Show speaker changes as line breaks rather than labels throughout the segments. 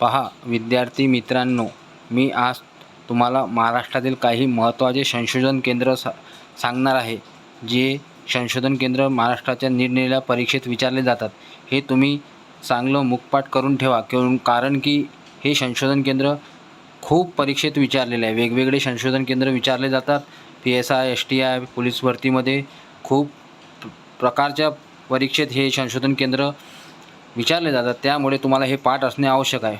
पहा विद्यार्थी मित्रांनो मी आज तुम्हाला महाराष्ट्रातील काही महत्त्वाचे संशोधन केंद्र सा सांगणार आहे जे संशोधन केंद्र महाराष्ट्राच्या निरनिराळ्या परीक्षेत विचारले जातात. हे तुम्ही चांगलं मुखपाठ करून ठेवा किंवा कारण की हे संशोधन केंद्र खूप परीक्षेत विचारलेले आहे. वेगवेगळे संशोधन केंद्र विचारले जातात. P S I S T I police भरतीमध्ये खूप प्रकारच्या परीक्षेत हे संशोधन केंद्र विचारले जातात त्यामुळे तुम्हाला हे पाठ असणे आवश्यक आहे.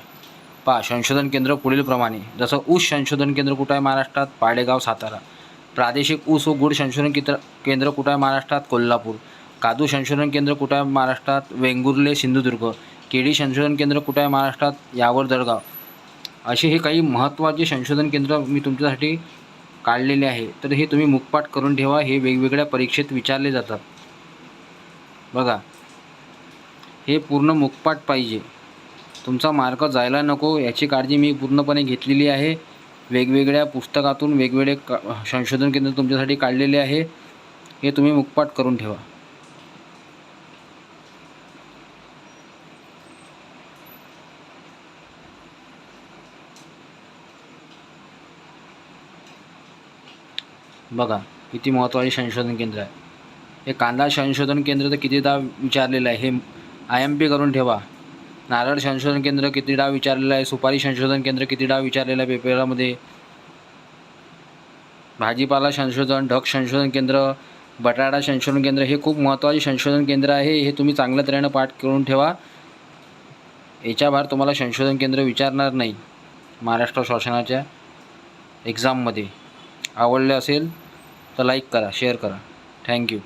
पा संशोधन केंद्र पुढीलप्रमाणे. जसं ऊस संशोधन केंद्र कुठं आहे महाराष्ट्रात? पाडेगाव सातारा. प्रादेशिक ऊस व गुड संशोधन केंद्र केंद्र कुठं आहे महाराष्ट्रात? कोल्हापूर. कादू संशोधन केंद्र कुठं आहे महाराष्ट्रात? वेंगुर्ले सिंधुदुर्ग. केळी संशोधन केंद्र कुठं आहे महाराष्ट्रात? यावर जळगाव असे हे काही महत्त्वाचे संशोधन केंद्र मी तुमच्यासाठी काढलेले आहे. तर हे तुम्ही मुखपाठ करून ठेवा. हे वेगवेगळ्या परीक्षेत विचारले जातात. बघा हे पूर्ण मुखपाट पाहिजे. तुमचा मार्क जायला नको याची काळजी मी पूर्णपणे घेतलेली आहे. वेगवेगळ्या पुस्तकातून वेगवेगळे क संशोधन केंद्र तुमच्यासाठी काढलेले आहे. हे तुम्ही मुखपाट करून ठेवा. बघा किती महत्त्वाचे संशोधन केंद्र आहे. हे कांदा संशोधन केंद्र तर कितीदा विचारलेलं आहे हे आय एम पी करून ठेवा. नारळ संशोधन केंद्र कितीदा विचारलेलं आहे? सुपारी संशोधन केंद्र कितीदा विचारलेलं आहे पेपरामध्ये? भाजीपाला संशोधन ढग संशोधन केंद्र बटाटा संशोधन केंद्र हे खूप महत्त्वाचे संशोधन केंद्र आहे. हे तुम्ही चांगल्या तऱ्हेनं पाठ करून ठेवा. याच्या बाहेर तुम्हाला संशोधन केंद्र विचारणार नाही. महाराष्ट्र शासनाच्या एक्झाममध्ये आवडले असेल तर लाईक करा शेअर करा. थँक्यू